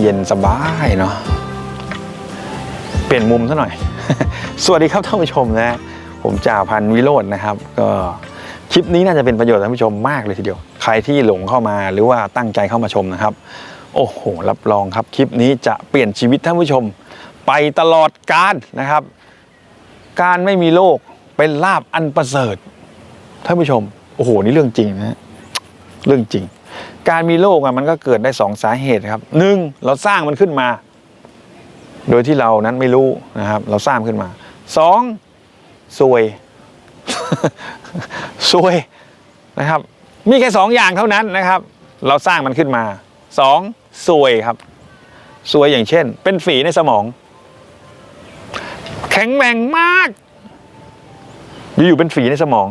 เย็นสบายเนาะเปลี่ยนมุมซะหน่อย สวัสดีครับท่านผู้ชมนะ ผมจ่าพันวิโรจน์นะครับ ก็คลิปนี้น่าจะเป็นประโยชน์ท่านผู้ชมมากเลยทีเดียว ใครที่หลงเข้ามาหรือว่าตั้งใจเข้ามาชมนะครับ โอ้โห รับรองครับคลิปนี้จะเปลี่ยนชีวิตท่านผู้ชม ไปตลอดกาลนะครับ การไม่มีโรคเป็นลาบอันประเสริฐท่านผู้ชม โอ้โห นี่เรื่องจริงนะฮะเรื่องจริง การมีโรคอะมันก็เกิดได้สองสาเหตุครับหนึ่งเราสร้างมันขึ้นมา โดยที่เรานั้นไม่รู้นะครับ เราสร้างขึ้นมาสองซวยซวยนะครับ มีแค่สองอย่างเท่านั้นนะครับ เราสร้างมันขึ้นมาสองซวยครับซวยอย่างเช่น เป็นฝีในสมอง แข็งแรงมาก อยู่ๆเป็นฝีในสมอง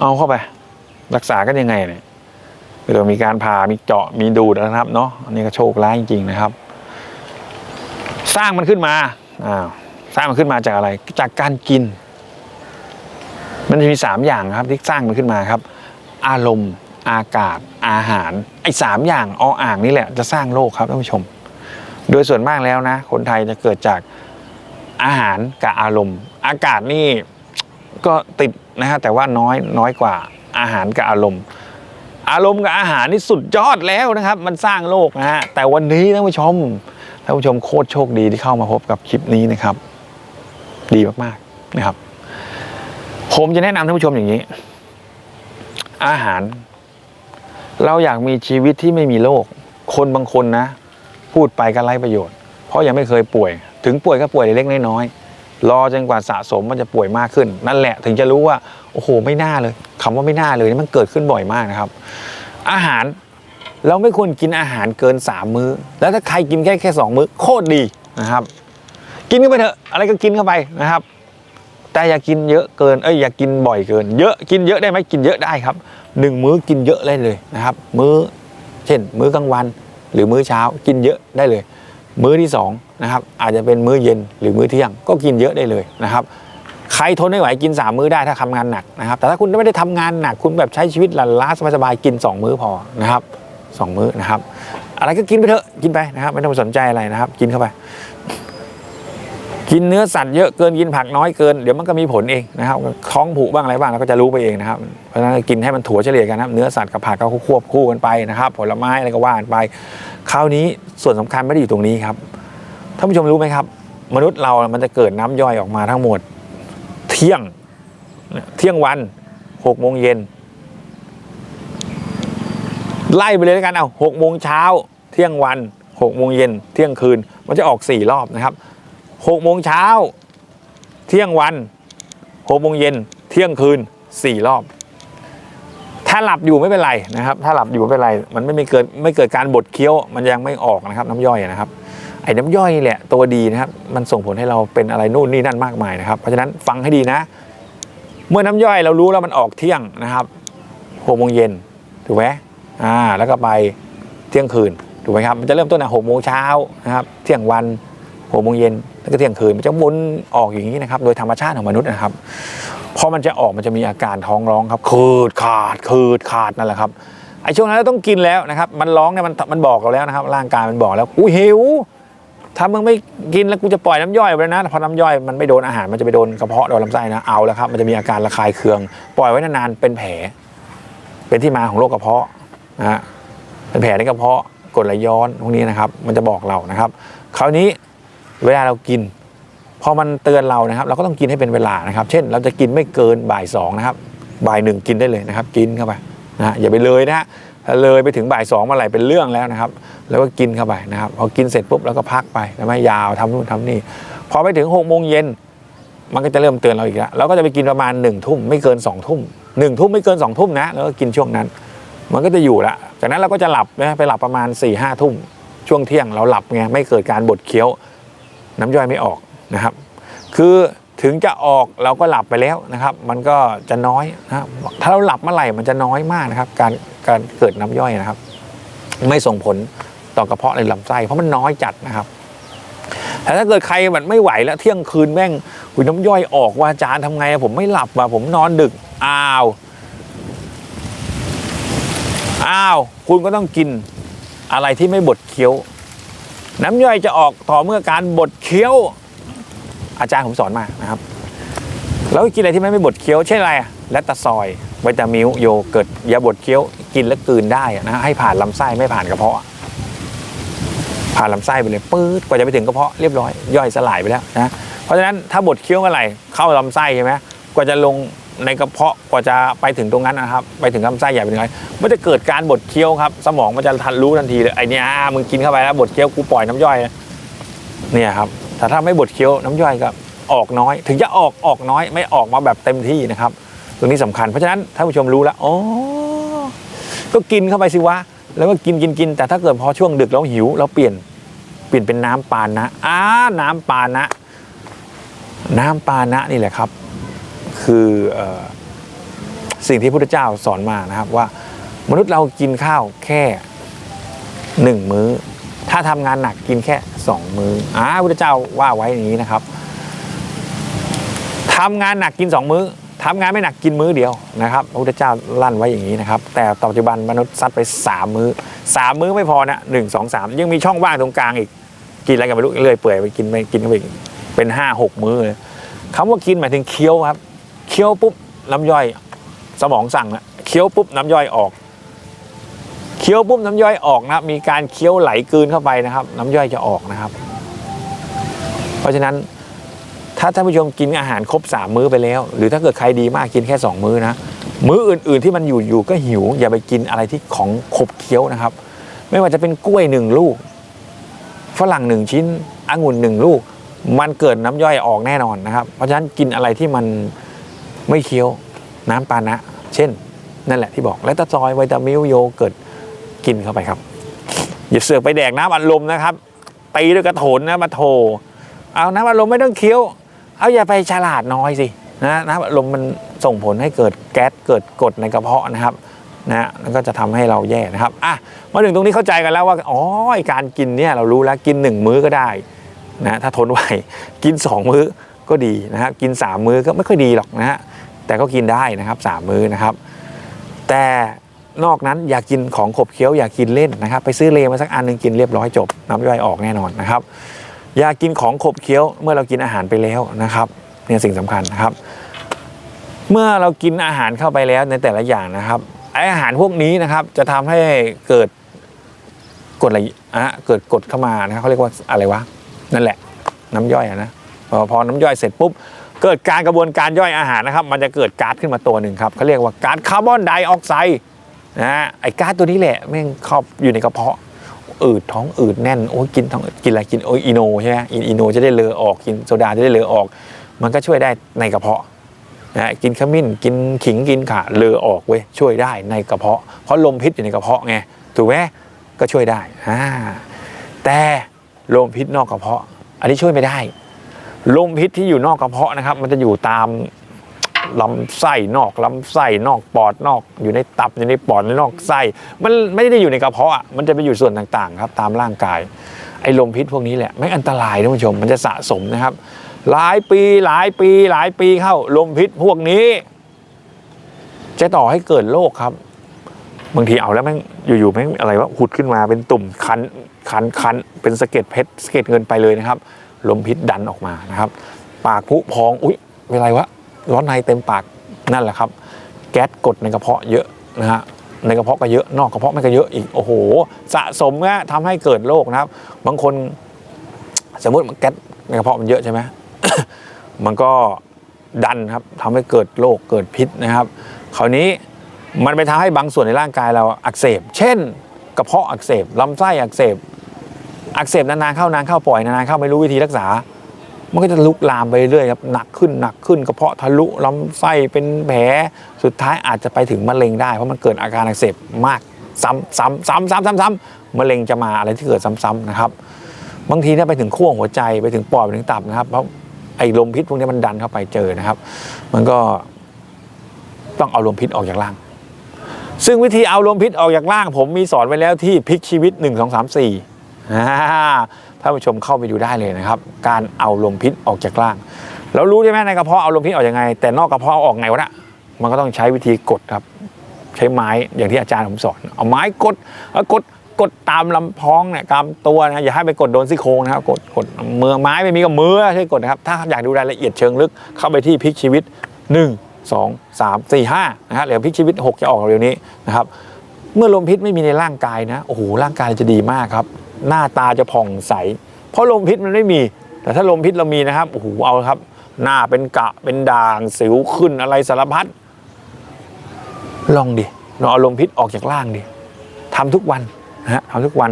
เอาเข้าไป รักษากันยังไงเนี่ย เดี๋ยวมีการผ่ามีเจาะมีดูดนะครับเนาะอันนี้ก็โชคร้ายจริงๆนะครับ สร้างมันขึ้นมาอ้าวสร้างมันขึ้นมาจากอะไรจากการกิน มันจะมีสามอย่างครับที่สร้างมันขึ้นมาครับ อารมณ์อากาศอาหารไอ้สามอย่างออ่างนี่แหละจะสร้างโรคครับท่านผู้ชม โดยส่วนมากแล้วนะ คนไทยจะเกิดจากอาหารกับอารมณ์ อากาศนี่ก็ติดนะฮะแต่ว่าน้อยน้อยกว่าอาหารกับอารมณ์ อารมณ์กับอาหารนี่สุดยอดแล้วนะครับ มันสร้างโลกนะฮะแต่วันนี้ท่านผู้ชมท่านผู้ชมโคตรโชคดีที่เข้ามาพบกับคลิปนี้นะครับ ดีมากๆนะครับ ผมจะแนะนำท่านผู้ชมอย่างนี้ อาหาร เราอยากมีชีวิตที่ไม่มีโรคคนบางคนนะ พูดไปก็ไร้ประโยชน์ เพราะยังไม่เคยป่วย ถึงป่วยก็ป่วยเล็กๆน้อยๆ รอจนกว่าสะสมมันจะป่วยมากขึ้น นั่นแหละถึงจะรู้ว่าโอ้โหไม่น่าเลยคำว่าไม่น่าเลยนี่มันเกิดขึ้นบ่อยมากนะครับ อาหารเราไม่ควรกินอาหารเกินสามมื้อ แล้วถ้าใครกินแค่แค่สองมื้อโคตรดีนะครับ กินเข้าไปเถอะอะไรก็กินเข้าไปนะครับ แต่อย่ากินเยอะเกินเอ้ยอย่ากินบ่อยเกิน เยอะกินเยอะได้ไหมกินเยอะได้ครับหนึ่งมื้อกินเยอะได้เลยนะครับ มื้อ เช่น มื้อกลางวัน หรือมื้อเช้ากินเยอะได้เลย มื้อที่สองนะครับอาจจะเป็นมื้อเย็นหรือมื้อเที่ยงก็กินเยอะได้เลยนะครับใครทนไม่ไหวกิน 3 มื้อได้ถ้าทำงานหนักนะครับแต่ถ้าคุณไม่ได้ทำงานหนักคุณแบบใช้ชีวิตหลันล้าสบายๆกิน 2 มื้อพอนะครับ2มื้อนะครับ อะไรก็กินไปเถอะกินไปนะครับ ไม่ต้องไปสนใจอะไรนะครับ กินเข้าไป กินเนื้อสัตว์เยอะเกินกินผักน้อยเกินเดี๋ยวมันก็มีผลเองนะครับท้องผูกบ้างอะไรบ้างเราก็จะรู้ไปเองนะครับเพราะฉะนั้นกินให้มันถั่วเฉลี่ยกันนะครับ เนื้อสัตว์กับผักก็ควบคู่กันไปนะครับ ผลไม้อะไรก็ว่ากันไป คราวนี้ส่วนสำคัญไม่ได้อยู่ตรงนี้ครับท่านผู้ชมรู้ไหมครับ มนุษย์เรามันจะเกิดน้ำย่อยออกมาทั้งหมด เที่ยงเที่ยงวันหกโมงเย็นไล่ไปเลยแล้วกันเอาหกโมงเช้าเที่ยงวันหกโมงเย็นเที่ยงคืนมันจะออกสี่รอบนะครับหกโมงเช้าเที่ยงวันหกโมงเย็นเที่ยงคืนสี่รอบ ถ้าหลับอยู่ไม่เป็นไรนะครับ ถ้าหลับอยู่ไม่เป็นไร มันไม่มีเกิดไม่เกิดการบดเคี้ยว มันยังไม่ออกนะครับ น้ำย่อยนะครับ ไอ้น้ำย่อยนี่แหละตัวดีนะครับ มันส่งผลให้เราเป็นอะไรนู่นนี่นั่นมากมายนะครับ เพราะฉะนั้นฟังให้ดีนะ เมื่อน้ำย่อยเรารู้แล้วมันออกเที่ยงนะครับหกโมงเย็นถูกไหมอ่า แล้วก็ไปเที่ยงคืนถูกไหมครับ มันจะเริ่มต้นอะหกโมงเช้านะครับ เที่ยงวันหกโมงเย็นแล้วก็เที่ยงคืนมันจะวนออกอย่างนี้นะครับ โดยธรรมชาติของมนุษย์นะครับ พอมันจะออกมันจะมีอาการท้องร้องครับคืดขาดคืดขาดนั่นแหละครับไอ้ช่วงนั้นเราต้องกินแล้วนะครับ มันร้องเนี่ยมันมันบอกเราแล้วนะครับ ร่างกายมันบอกแล้วกูหิวถ้ามึงไม่กินแล้วกูจะปล่อยน้ำย่อยไปนะพอน้ำย่อยมันไม่โดนอาหารมันจะไปโดนกระเพาะโดนลำไส้นะเอาแล้วครับมันจะมีอาการระคายเคือง ปล่อยไว้นานๆเป็นแผล เป็นที่มาของโรคกระเพาะนะฮะเป็นแผลในกระเพาะกดไหลย้อนพวกนี้นะครับ มันจะบอกเรานะครับ คราวนี้เวลาเรากิน พอมันเตือนเรานะครับ เราก็ต้องกินให้เป็นเวลานะครับ เช่น เราจะกินไม่เกินบ่ายสองนะครับบ่ายหนึ่งกินได้เลยนะครับ กินเข้าไปนะอย่าไปเลยนะฮะถ้าเลยไปถึงบ่ายสองเมื่อไหร่เป็นเรื่องแล้วนะครับ แล้วก็กินเข้าไปนะครับ พอกินเสร็จปุ๊บแล้วก็พักไปแล้วไม่ยาวทำนู่นทำนี่พอไปถึงหกโมงเย็นมันก็จะเริ่มเตือนเราอีกแล้วเราก็จะไปกินประมาณหนึ่งทุ่มไม่เกินสองทุ่มหนึ่งทุ่มไม่เกินสองทุ่มนะแล้วก็กินช่วงนั้น มันก็จะอยู่ละจากนั้นเราก็จะหลับนะไปหลับประมาณ4ี่ห้าทุ่มช่วงเที่ยงเราหลับไงไม่เกิดการบดเคี้ยว น้ำย่อยไม่ออก นะครับ คือถึงจะออกเราก็หลับไปแล้วนะครับ มันก็จะน้อยนะครับถ้าเราหลับเมื่อไหร่มันจะน้อยมากนะครับ การการเกิดน้ำย่อยนะครับ ไม่ส่งผลต่อกระเพาะในลำไส้เพราะมันน้อยจัดนะครับแต่ถ้าเกิดใครมันไม่ไหวแล้วเที่ยงคืนแม่งหุยน้ำย่อยออกว่าอาจารย์ทำไงผมไม่หลับว่ะผมนอนดึกอ้าวอ้าว คุณก็ต้องกินอะไรที่ไม่บดเคี้ยว น้ำย่อยจะออกต่อเมื่อการบดเคี้ยว อาจารย์ผมสอนมานะครับ แล้วกินอะไรที่ไม่บดเคี้ยวเช่นอะไรแลคตาซอยวิตามิลโยเกิร์ตยาบดเคี้ยวกินแล้วกลืนได้นะให้ผ่านลำไส้ไม่ผ่านกระเพาะ ผ่านลำไส้ไปเลยปื๊ดกว่าจะไปถึงกระเพาะเรียบร้อยย่อยสลายไปแล้วนะเพราะฉะนั้นถ้าบดเคี้ยวเมื่อไหร่เข้าลำไส้ใช่ไหมกว่าจะลงในกระเพาะกว่าจะไปถึงตรงนั้นนะครับ ไปถึงลำไส้ใหญ่ไปถึงไหนมันจะเกิดการบดเคี้ยวครับ สมองมันจะทันรู้ทันทีเลยไอเนี้ยอ่มึงกินเข้าไปแล้วบดเคี้ยวกูปล่อยน้ำย่อยเนี่ยครับ แต่ถ้าไม่บดเคี้ยวน้ำย่อยก็ออกน้อย ถึงจะออกออกน้อย ไม่ออกมาแบบเต็มที่นะครับ ตรงนี้สำคัญเพราะฉะนั้นท่านผู้ชมรู้แล้วอ๋อก็กินเข้าไปสิวะแล้วก็กินกินกินแต่ถ้าเกิดพอช่วงดึกแล้วหิวเราเปลี่ยนเปลี่ยนเป็นน้ำปานะอ่าน้ำปานะ น้ำปานะนี่แหละครับ คือออสิ่งที่พระพุทธเจ้าสอนมานะครับว่า มนุษย์เรากินข้าวแค่หนึ่งมื้อ ถ้าทำงานหนักกินแค่ สองมื้ออ่าพุทธเจ้าว่าไว้อย่างนี้นะครับทำงานหนักกินสองมื้อทำงานไม่หนักกินมื้อเดียวนะครับพระพุทธเจ้าลั่นไว้อย่างนี้นะครับ แต่ปัจจุบันมนุษย์ซัดไปสามมื้อสามมื้อไม่พอนะหนึ่งสองสามยังมีช่องว่างตรงกลางอีก กินอะไรกันไม่รู้เรื่อยเปื่อยไปกินไปกินไปเป็นห้าหกมื้อเลยคำว่ากินหมายถึงเคี้ยวครับ เคี้ยวปุ๊บน้ำย่อย สมองสั่งแล้วเคี้ยวปุ๊บน้ำย่อยออก เคี้ยวปุ๊บน้ำย่อยออกนะครับมีการเคี้ยวไหลกลืนเข้าไปนะครับ น้ำย่อยจะออกนะครับ เพราะฉะนั้นถ้าท่านผู้ชมกินอาหารครบสามมื้อไปแล้ว หรือถ้าเกิดใครดีมากกินแค่สองมื้อนะ มื้ออื่น ๆที่มันอยู่อยู่ก็หิว อย่าไปกินอะไรที่ของขบเคี้ยวนะครับ ไม่ว่าจะเป็นกล้วยหนึ่งลูกฝรั่งหนึ่งชิ้นองุ่นหนึ่งลูก มันเกิดน้ำย่อยออกแน่นอนนะครับ เพราะฉะนั้นกินอะไรที่มันไม่เคี้ยวน้ำปานะ เช่น นั่นแหละที่บอกและตะซอยไวตามิลโยเกิร์ต กินเข้าไปครับ อย่าเสือกไปแดกน้ำอัดลมนะครับตีด้วยกระโถนนะมาโถเอาน้ำอัดลมไม่ต้องเคี้ยว เอาอย่าไปฉลาดน้อยสินะน้ำอัดลมมันส่งผลให้เกิดแก๊สเกิดกรดในกระเพาะนะครับนะแล้วก็จะทำให้เราแย่นะครับอะมาถึงตรงนี้เข้าใจกันแล้วว่าอ๋อไอการกินเนี่ยเรารู้แล้วกินหนึ่งมื้อก็ได้นะถ้าทนไหวกินสองมื้อก็ดีนะครับกินสามมื้อก็ไม่ค่อยดีหรอกนะฮะแต่ก็กินได้นะครับสามมื้อนะครับ แต่ นอกนั้นอย่ากินของขบเคี้ยวอย่ากินเล่นนะครับ ไปซื้อเลมาสักอันหนึ่งกินเรียบร้อยจบน้ำย่อยออกแน่นอนนะครับ อย่ากินของขบเคี้ยวเมื่อเรากินอาหารไปแล้วนะครับเนี่ยสิ่งสำคัญนะครับ เมื่อเรากินอาหารเข้าไปแล้วในแต่ละอย่างนะครับไออาหารพวกนี้นะครับจะทำให้เกิดกดอะไรอะเกิดกดเข้ามานะครับเขาเรียกว่าอะไรวะนั่นแหละ น้ำย่อยอะนะพอพอน้ำย่อยเสร็จปุ๊บเกิดการกระบวนการย่อยอาหารนะครับ มันจะเกิดก๊าซขึ้นมาตัวหนึ่งครับเขาเรียกว่าก๊าซคาร์บอนไดออกไซด์ นะไอ้ก๊าซตัวนี้แหละแม่งครอบอยู่ในกระเพาะอืดท้องอืดแน่นโอ้ยกินท้องกินอะไรกินโอ้ยอีโนใช่ไหมอีอีโนจะได้เลอออกกินโซดาจะได้เลอออก มันก็ช่วยได้ในกระเพาะนะกินขมิ้นกินขิงกินข่าเลอออกเว้ยช่วยได้ในกระเพาะ เพราะลมพิษอยู่ในกระเพาะไงถูกไหมก็ช่วยได้อ่าแต่ลมพิษนอกกระเพาะ อันนี้ช่วยไม่ได้ ลมพิษที่อยู่นอกกระเพาะนะครับ มันจะอยู่ตาม ลำไส้นอกลำไส้นอกปอดนอก อยู่ในตับอยู่ในปอดนอกไส้มันไม่ได้อยู่ในกระเพาะอะมันจะไปอยู่ส่วนต่างๆครับตามร่างกาย ไอ้ลมพิษพวกนี้แหละไม่อันตรายท่านผู้ชมมันจะสะสมนะครับ หลายปีหลายปีหลายปีเข้าลมพิษพวกนี้ จะต่อให้เกิดโรคครับบางทีเอาแล้วแม่งอยู่ๆแม่งอะไรวะหุดขึ้นมาเป็นตุ่มคันคันคันเป็นสะเก็ดเพชรสะเก็ดเงินไปเลยนะครับ ลมพิษดันออกมานะครับ ปากผุพอง อุ้ยเป็นไรวะ ร้อนในเต็มปากนั่นแหละครับ แก๊สกดในกระเพาะเยอะนะฮะในกระเพาะก็เยอะนอกกระเพาะไม่ก็เยอะอีกโอ้โห สะสมนะทำให้เกิดโรคนะครับ บางคนสมมติแก๊สในกระเพาะมันเยอะใช่ไหมมันก็ดันครับทำให้เกิดโรคเกิดพิษนะครับ คราวนี้มันไปทำให้บางส่วนในร่างกายเราอักเสบ เช่น กระเพาะอักเสบลำไส้อักเสบอักเสบนานๆเข้านานเข้าปล่อยนานๆเข้าไม่รู้วิธีรักษา มันก็จะลุกลามไปเรื่อยครับหนักขึ้นหนักขึ้นกระเพาะทะลุลำไส้เป็นแผลสุดท้ายอาจจะไปถึงมะเร็งได้เพราะมันเกิดอาการอักเสบมาก ซ้ำซ้ำซ้ำซ้ำซ้ำซ้ำมะเร็งจะมาอะไรที่เกิดซ้ำๆนะครับ บางทีถ้าไปถึงขั้วหัวใจไปถึงปอดไปถึงตับนะครับ เพราะไอ้ลมพิษพวกนี้มันดันเข้าไปเจอนะครับ มันก็ต้องเอาลมพิษออกจากร่าง ซึ่งวิธีเอาลมพิษออกจากร่าง ผมมีสอนไว้แล้วที่พลิกชีวิต 1 2 3 4อ่า ท่านผู้ชมเข้าไปดูได้เลยนะครับ การเอาลมพิษออกจากร่างเรารู้ใช่ไหมในกระเพาะเอาลมพิษออกยังไง แต่นอกกระเพาะเอาออกไงวะนะมันก็ต้องใช้วิธีกดครับ ใช้ไม้อย่างที่อาจารย์ผมสอนเอาไม้กดแล้วกดกดตามลำพ้องเนี่ยตามตัวนะอย่าให้ไปกดโดนซี่โครงนะครับกดกดมือไม้ไม่มีก็มือใช่กดนะครับถ้าอยากดูรายละเอียดเชิงลึกเข้าไปที่พลิกชีวิต 1 2 3 4 5นะฮะเดี๋ยวพลิกชีวิต 6 จะออกเร็วนี้นะครับเมื่อลมพิษไม่มีในร่างกายนะโอ้โหร่างกายจะดีมากครับ หน้าตาจะผ่องใส เพราะลมพิษมันไม่มี แต่ถ้าลมพิษเรามีนะครับโอ้โหเอาครับ หน้าเป็นกะเป็นด่างสิวขึ้นอะไรสารพัดลองดิลองเอาลมพิษออกจากร่างดิทำทุกวันนะฮะทำทุกวัน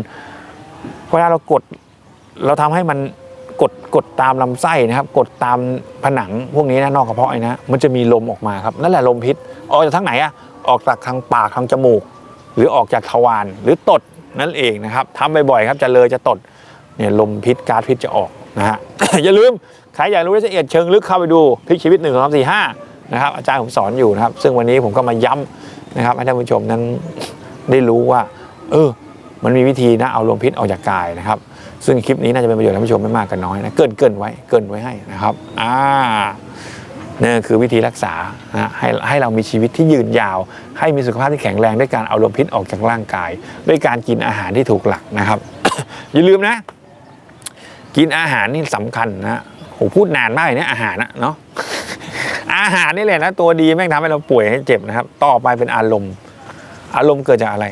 เวลาเรากดเราทำให้มันกดกดตามลำไส้นะครับ กดตามผนังพวกนี้นะนอกกระเพาะนะมันจะมีลมออกมาครับนั่นแหละลมพิษออกจากทางไหนอะออกจากทางปากทางจมูก หรือออกจากทวารหรือตด นั่นเองนะครับทำบ่อยๆครับจะเลยจะตดเนี่ยลมพิษก๊าซพิษจะออกนะฮะอย่าลืมใครอยากรู้รายละเอียดเชิงลึกเข้าไปดูพลิกชีวิต1 2 3 4 5นะครับอาจารย์ผมสอนอยู่นะครับ ซึ่งวันนี้ผมก็มาย้ำนะครับให้ท่านผู้ชมนั้นได้รู้ว่า เออ มันมีวิธีนะเอาลมพิษออกจากกายนะครับ ซึ่งคลิปนี้น่าจะเป็นประโยชน์ท่านผู้ชมไม่มากก็น้อยนะเกินเกินไว้เกินไว้ให้นะครับอ่า นี่คือวิธีรักษาให้ให้เรามีชีวิตที่ยืนยาว ให้มีสุขภาพที่แข็งแรงด้วยการเอาลมพิษออกจากร่างกาย ด้วยการกินอาหารที่ถูกหลักนะครับ อย่าลืมนะ กินอาหารนี่สำคัญนะโหพูดนานมากเลยเนี่ยอาหารนะเนาะอาหารนี่แหละนะตัวดีแม่งทำให้เราป่วยให้เจ็บนะครับ ต่อไปเป็นอารมณ์ อารมณ์เกิดจากอะไร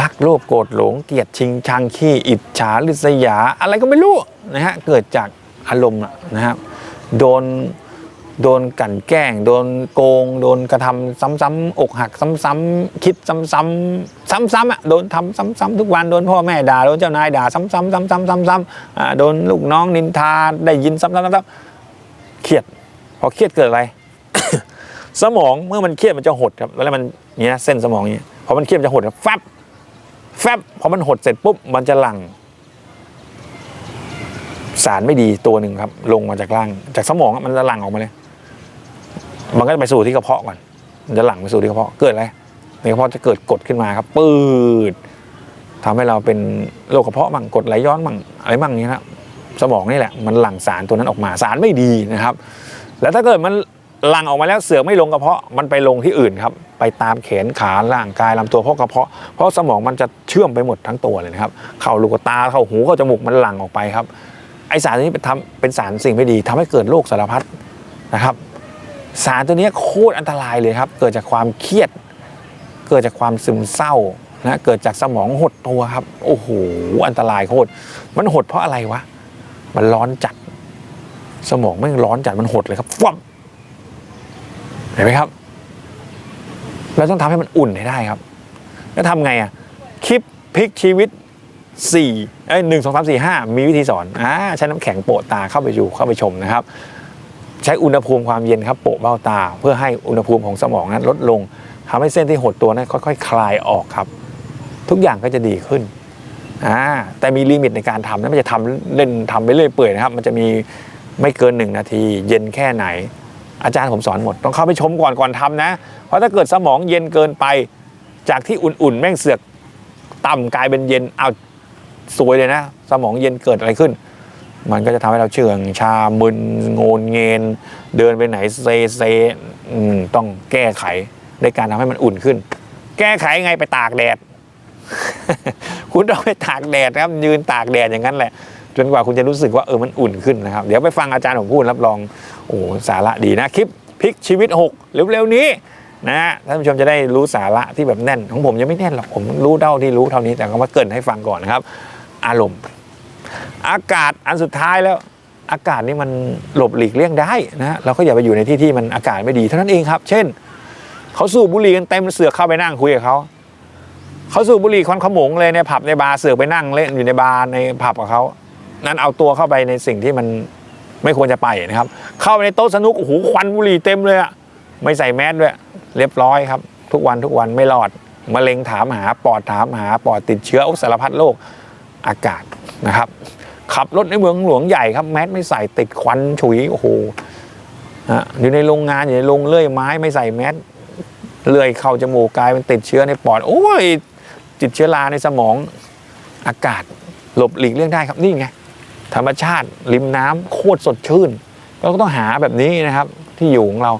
รักโลภโกรธหลงเกลียดชิงชังขี้อิจฉาริษยา อะไรก็ไม่รู้นะฮะเกิดจากอารมณ์นะครับโดน โดนกลันแกล้ง โดนโกง โดนกระทำซ้ำๆอกหักซ้ำๆคิดซ้ำๆซ้ำๆอะโดนทำซ้ำๆทุกวันโดนพ่อแม่ด่าโดนเจ้านายด่าซ้ำๆซ้ำๆซ้ำๆอ่าโดนลูกน้องนินทาได้ยินซ้ำๆซ้ำๆเครียดพอเครียดเกิดอะไร สมองเมื่อมันเครียดมันจะหดครับแล้วมันเนี้ยเส้นสมองเนี้ยพอมันเครียดมันจะหดครับแฟบแฟบพอมันหดเสร็จปุ๊บมันจะหลั่งสารไม่ดีตัวหนึ่งครับ ลงมาจากล่าง จากสมองมันจะหลั่งออกมาเลย มันก็จะไปสู่ที่กระเพาะก่อนมันจะหลั่งไปสู่ที่กระเพาะเกิดอะไรในกระเพาะจะเกิดกดขึ้นมาครับปืดทำให้เราเป็นโรคกระเพาะมั่งกดไหลย้อนมั่งอะไรมั่งนี้นะสมองนี่แหละ มันหลั่งสารตัวนั้นออกมาสารไม่ดีนะครับ แล้วถ้าเกิดมันหลั่งออกมาแล้วเสือไม่ลงกระเพาะมันไปลงที่อื่นครับ ไปตามแขนขาร่างกายลำตัวเพราะกระเพาะ เพราะสมองมันจะเชื่อมไปหมดทั้งตัวเลยนะครับ เข้าลูกตาเข้าหูเข้าจมูกมันหลั่งออกไปครับ ไอสารนี้เป็นทำเป็นสารสิ่งไม่ดีทำให้เกิดโรคสารพัดนะครับ สารตัวนี้โคตรอันตรายเลยครับ เกิดจากความเครียด เกิดจากความซึมเศร้านะเกิดจากสมองหดตัวครับ โอ้โหอันตรายโคตรมันหดเพราะอะไรวะ มันร้อนจัด สมองไม่ร้อนจัดมันหดเลยครับฟับเห็นไหมครับเราต้องทำให้มันอุ่นให้ได้ครับ แล้วทำไงอะคลิปพลิกชีวิต4เอ้ยหนึ่งสองสามสี่ห้ามีวิธีสอนอ่าใช้น้ำแข็งโปะตาเข้าไปอยู่เข้าไปชมนะครับ ใช้อุณหภูมิความเย็นครับโปะเบ้าตา เพื่อให้อุณหภูมิของสมองนั้นลดลงทำให้เส้นที่หดตัวนั้นค่อยๆ คลายออกครับ ทุกอย่างก็จะดีขึ้นอ่าแต่มีลิมิตในการทำนะไม่จะทำเล่นทำไปเรื่อยเปื่อยนะครับ มันจะมีไม่เกินหนึ่งนาที เย็นแค่ไหน อาจารย์ผมสอนหมด ต้องเข้าไปชมก่อนก่อนทำนะ เพราะถ้าเกิดสมองเย็นเกินไป จากที่อุ่นๆ แม่งเสือกต่ำกลายเป็นเย็นเอาสวยเลยนะ สมองเย็นเกิดอะไรขึ้น มันก็จะทำให้เราเชื่องชามึนโงนเงน เดินไปไหนเซเซต้องแก้ไขในการทำให้มันอุ่นขึ้น แก้ไขยังไงไปตากแดด คุณต้องไปตากแดดครับ ยืนตากแดดอย่างนั้นแหละ จนกว่าคุณจะรู้สึกว่าเออมันอุ่นขึ้นนะครับ เดี๋ยวไปฟังอาจารย์ผมพูดรับรองโอ้สาระดีนะคลิปพลิกชีวิต6เร็วๆนี้นะฮะท่านผู้ชมจะได้รู้สาระที่แบบแน่น ของผมยังไม่แน่นหรอกผมรู้เท่าที่รู้เท่านี้แต่ก็มาเกินให้ฟังก่อนนะครับ อารมณ์ อากาศอันสุดท้ายแล้วอากาศนี่มันหลบหลีกเลี่ยงได้นะเราก็อย่าไปอยู่ในที่ที่มันอากาศไม่ดีเท่านั้นเองครับ เช่นเขาสูบบุหรี่กันเต็มเสือกเข้าไปนั่งคุยกับเขาเขาสูบบุหรี่ควันขโมงเลยในผับในบาร์เสือกไปนั่งเล่นอยู่ในบาร์ในผับกับเขานั่นเอาตัวเข้าไปในสิ่งที่มันไม่ควรจะไปนะครับ เข้าไปในโต๊ะสนุกโอ้โหควันบุหรี่เต็มเลยอะไม่ใส่แมสด้วยเรียบร้อยครับ ทุกวันทุกวันไม่รอดมะเร็งถามหาปอดถามหาปอดติดเชื้ออ้สารพัดโรคอากาศนะครับ ขับรถในเมืองหลวงใหญ่ครับแมสไม่ใส่ติดควันฉุยโอ้โหฮะอยู่ในโรงงานอยู่ในโรงเลื่อยไม้ไม่ใส่แมสเลื่อยเข้าจมูกกลายเป็นติดเชื้อในปอดโอ้ยติดเชื้อราในสมองอากาศหลบหลีกเลี่ยงได้ครับนี่ไงธรรมชาติริมน้ำโคตรสดชื่นเราก็ต้องหาแบบนี้นะครับที่อยู่ของเรา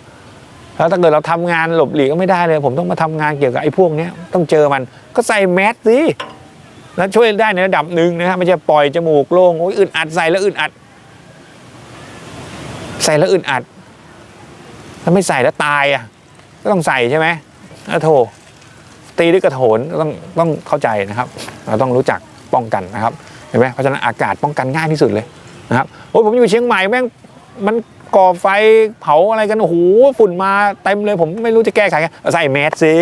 แล้วถ้าเกิดเราทำงานหลบหลีกก็ไม่ได้เลย ผมต้องมาทำงานเกี่ยวกับไอ้พวกนี้ต้องเจอมันก็ใส่แมสสิ แล้วช่วยได้ในระดับหนึ่งนะฮะไม่ใช่ปล่อยจมูกโล่งโอ้ยอึดอัดใส่แล้วอึดอัด ใส่แล้วอึดอัด ถ้าไม่ใส่แล้วตายอะ ก็ต้องใส่ใช่ไหมอะโถตีด้วยกระโถนต้องต้องเข้าใจนะครับ เราต้องรู้จักป้องกันนะครับเห็นไหมเพราะฉะนั้นอากาศป้องกันง่ายที่สุดเลยนะครับโอ้ยผมอยู่เชียงใหม่แม่งมันก่อไฟเผาอะไรกันโอ้โหฝุ่นมาเต็มเลย ผมไม่รู้จะแก้ไขไงใส่แมสสิ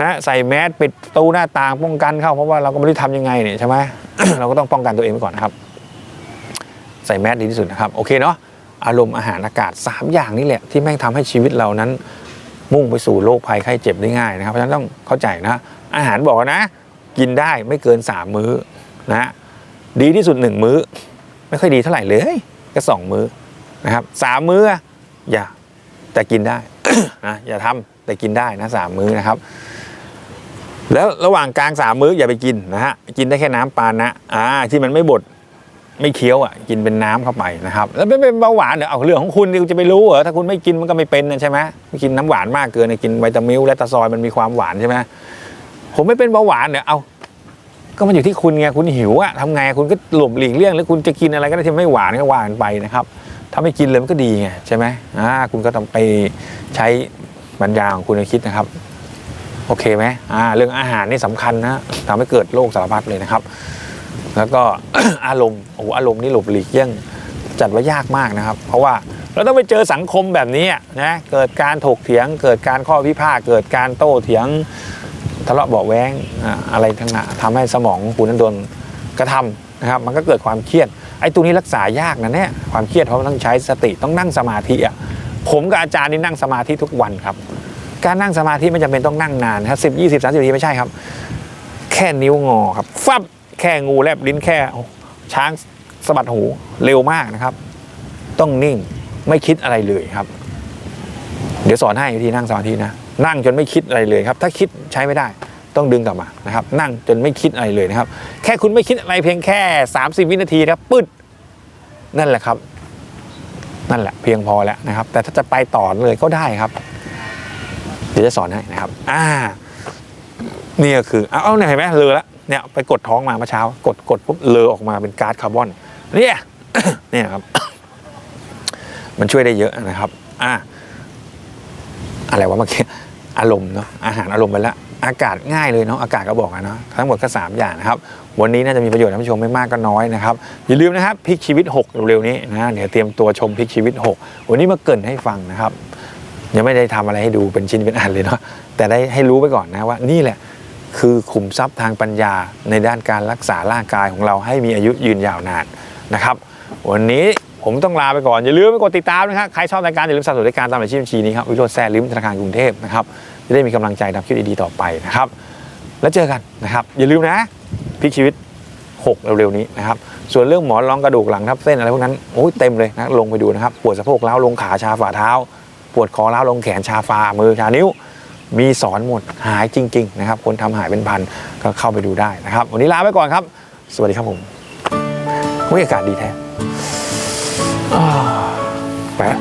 นะใส่แมสปิดตูหน้าต่างป้องกันเข้าเพราะว่าเราก็ไม่รู้ทำยังไงเนี่ยใช่ไหมเราก็ต้องป้องกันตัวเองไว้ก่อนนะครับ ใส่แมสดีที่สุดนะครับโอเคเนาะอารมณ์อาหารอากาศ 3 อย่างนี่แหละที่แม่งทำให้ชีวิตเรานั้น มุ่งไปสู่โรคภัยไข้เจ็บได้ง่ายนะครับเพราะฉะนั้นต้องเข้าใจนะ อาหารบอกนะ กินได้ไม่เกิน 3 มื้อนะดีที่สุด 1 มื้อ ไม่ค่อยดีเท่าไหร่เลยก็สองมื้อนะครับสามมื้ออะอย่าแต่กินได้นะอย่าทำแต่กินได้นะสามมื้อนะครับ แล้วระหว่างกลางสามมื้ออย่าไปกินนะฮะกินได้แค่น้ำปานะอ่าที่มันไม่บดไม่เคี้ยวอะกินเป็นน้ำเข้าไปนะครับแล้วไม่เป็นเบาหวานเดี๋ยวเอาเรื่องของคุณคุณจะไปรู้เหรอถ้าคุณไม่กินมันก็ไม่เป็นนะใช่ไหมไม่กินน้ำหวานมากเกินนะกินวิตามิลและตาซอยมันมีความหวานใช่ไหมผมไม่เป็นเบาหวานเนี่ยเอาก็มันอยู่ที่คุณไงคุณหิวอะทำไงคุณก็หลบหลีกเลี่ยงหรือคุณจะกินอะไรก็ได้ที่ไม่หวานก็ว่านไปนะครับ ถ้าไม่กินเลยมันก็ดีไงใช่ไหมอ่าคุณก็ต้องไปใช้ปัญญาของคุณคิดนะครับ โอเคไหมอ่าเรื่องอาหารนี่สำคัญนะทำให้เกิดโรคสารพัดเลยนะครับ แล้วก็อารมณ์โอ้อารมณ์นี่หลบหลีกเลี่ยงจัดว่ายากมากนะครับ เพราะว่าเราต้องไปเจอสังคมแบบนี้นะเกิดการถกเถียง เกิดการข้อพิพาทเกิดการโต้เถียงทะเลาะเบาแวงอะไรทั้งนั้นทำให้สมองคุณนั้นโดนกระทำนะครับ มันก็เกิดความเครียดไอ้ตัวนี้รักษายากนะเนี่ยความเครียดเพราะต้องใช้สติต้องนั่งสมาธิอะผมกับอาจารย์นี่นั่งสมาธิทุกวันครับ การนั่งสมาธิไม่จำเป็นต้องนั่งนานครับสิบยี่สิบสามสิบนาทีไม่ใช่ครับ แค่นิ้วงอครับฟับแค่งูแลบลิ้นแค่ช้างสะบัดหูเร็วมากนะครับ ต้องนิ่งไม่คิดอะไรเลยครับ เดี๋ยวสอนให้วิธีนั่งสมาธินะ นั่งจนไม่คิดอะไรเลยครับ ถ้าคิดใช้ไม่ได้ต้องดึงกลับมานะครับ นั่งจนไม่คิดอะไรเลยนะครับ แค่คุณไม่คิดอะไรเพียงแค่ 30 วินาทีนะครับปึ๊ดนั่นแหละครับ นั่นแหละเพียงพอแล้วนะครับ แต่ถ้าจะไปต่อเลยก็ได้ครับ ดี๋ยวจะสอนให้นะครับ อ่า นี่ก็คือเอาเอาเนี่ยเห็นไหมเลอแล้วเนี่ยไปกดท้องมาเมื่อเช้า กดกดปุ๊บเลอออกมาเป็นก๊าซคาร์บอน เนี่ยเนี่ยครับ มันช่วยได้เยอะนะครับ อ่าอะไรวะเมื่อกี้อารมณ์เนาะอาหารอารมณ์ไปแล้วอากาศง่ายเลยเนาะอากาศก็บอกอะเนาะทั้งหมดก็สามอย่างนะครับ วันนี้น่าจะมีประโยชน์ท่านผู้ชมไม่มากก็น้อยนะครับ อย่าลืมนะครับพลิกชีวิต 6 เร็วๆนี้นะเดี๋ยวเตรียมตัวชมพลิกชีวิต 6 วันนี้มาเกินให้ฟังนะครับ ยังไม่ได้ทำอะไรให้ดูเป็นชิ้นเป็นอันเลยเนาะแต่ได้ให้รู้ไปก่อนนะว่านี่แหละคือขุมทรัพย์ทางปัญญาในด้านการรักษาร่างกายของเราให้มีอายุยืนยาวนานนะครับ วันนี้ผมต้องลาไปก่อน อย่าลืมไปกดติดตามนะครับใครชอบรายการอย่าลืมสนับสนุนรายการตามรายชื่อบัญชีนี้ครับ วิโรจน์แซ่ลิมธนาคารกรุงเทพนะครับ จะได้มีกำลังใจทำคลิปดีๆต่อไปนะครับ แล้วเจอกันนะครับ อย่าลืมนะพลิกชีวิต 6 เร็วๆนี้นะครับ ส่วนเรื่องหมอนรองกระดูกหลังทับเส้นอะไรพวกนั้นโอ้ยเต็มเลยนะลงไปดูนะครับปวดสะโพกล้าวลงขาชาฝ่าเท้า ปวดคอร้าวลงแขนชาฝ่ามือชานิ้ว มีสอนหมดหายจริง ๆ นะครับ คนทำหายเป็นพันก็เข้าไปดูได้นะครับ วันนี้ลาไปก่อนครับ สวัสดีครับผมบรรยากาศดีแท้อ่าไปละ